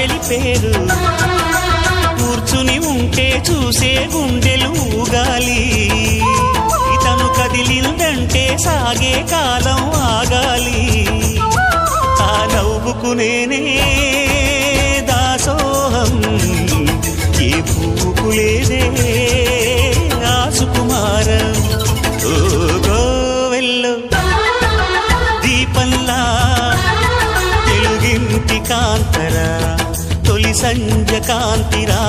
చెలిపేరు కూర్చుని ఉంటే చూసే గుండెలు ఊగాలి. ఇతను కదిలిందంటే సాగే కాలం ఆగాలి. ఆ నవ్వుకునేనే దాసోహం. ఏ పువ్వుకు లేదే ఆ ఓ గోవెల్లో దీపంలా తెలుగింటి కాంతరా. తొలి సంజ కాంతిరా